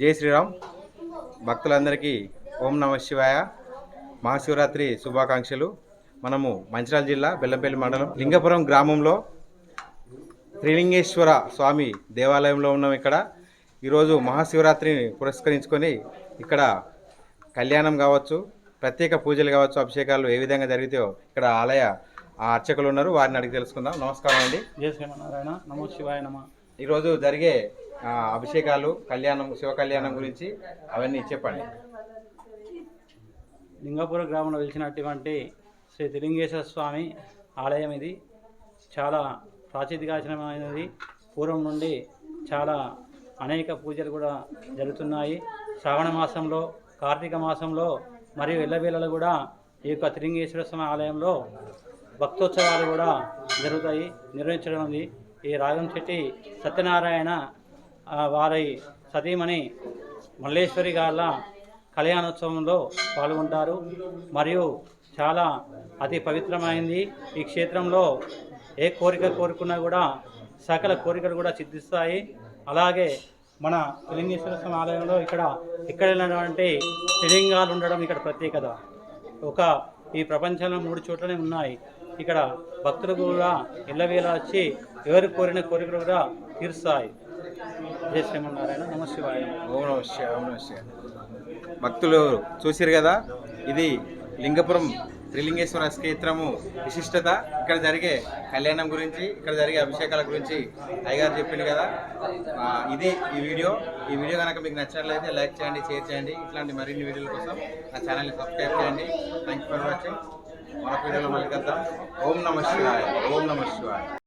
జై శ్రీరామ్. భక్తులందరికీ ఓం నమ శివాయ. మహాశివరాత్రి శుభాకాంక్షలు. మనము మంచిర్యాల జిల్లా బెల్లంపల్లి మండలం లింగపురం గ్రామంలో త్రిలింగేశ్వర స్వామి దేవాలయంలో ఉన్నాం ఇక్కడ. ఈరోజు మహాశివరాత్రిని పురస్కరించుకొని ఇక్కడ కళ్యాణం కావచ్చు ప్రత్యేక పూజలు కావచ్చు అభిషేకాలు ఏ విధంగా జరిగితాయో ఇక్కడ ఆలయ ఆ అర్చకులు ఉన్నారు. వారిని అడిగి తెలుసుకుందాం. నమస్కారం అండి. జయ శ్రీమన్నారాయణ. నమో శివాయ నమ. ఈరోజు జరిగే అభిషేకాలు కళ్యాణం శివ కళ్యాణం గురించి అవన్నీ చెప్పండి. లింగపుర గ్రామంలో వెలిసినటువంటి శ్రీ తిలింగేశ్వర స్వామి ఆలయం ఇది. చాలా ప్రాచీతికాచనమైనది పూర్వం నుండి చాలా అనేక పూజలు కూడా జరుగుతున్నాయి. శ్రావణ మాసంలో కార్తీక మాసంలో మరియు ఎల్లవేళలు కూడా ఈ యొక్క తిరింగేశ్వర స్వామి ఆలయంలో భక్తోత్సవాలు కూడా జరుగుతాయి నిర్వహించడం ఉంది. ఈ రాగం చెట్టి సత్యనారాయణ వారి సతీమణి మల్లేశ్వరి గార్ల కళ్యాణోత్సవంలో పాల్గొంటారు. మరియు చాలా అతి పవిత్రమైంది ఈ క్షేత్రంలో ఏ కోరిక కోరుకున్నా కూడా సకల కోరికలు కూడా సిద్ధిస్తాయి. అలాగే మన లింగేశ్వర స్వామి ఆలయంలో ఇక్కడ ఇక్కడ వెళ్ళినటువంటి త్రిలింగాలు ఉండడం ఇక్కడ ప్రత్యేకత. ఒక ఈ ప్రపంచంలో మూడు చోట్లనే ఉన్నాయి. ఇక్కడ భక్తులు కూడా ఇళ్ళవేళ వచ్చి ఎవరు కోరిన కోరికలు కూడా తీరుస్తాయి. జయ శ్రీమన్నారాయణ. ఓం నమ ఓం నమ భక్తులు చూసిరు కదా ఇది లింగపురం త్రిలింగేశ్వర క్షేత్రము విశిష్టత. ఇక్కడ జరిగే కళ్యాణం గురించి ఇక్కడ జరిగే అభిషేకాల గురించి అయ్యగారు చెప్పింది కదా. ఇది ఈ వీడియో. ఈ వీడియో కనుక మీకు నచ్చినట్లయితే లైక్ చేయండి షేర్ చేయండి. ఇట్లాంటి మరిన్ని వీడియోల కోసం నా ఛానల్ని సబ్స్క్రైబ్ చేయండి. థ్యాంక్ యూ ఫర్ వాచింగ్ మరొక వీడియోలో మళ్ళీ కలుద్దాం. ఓం నమ శివాయ ఓం నమ శివాయ.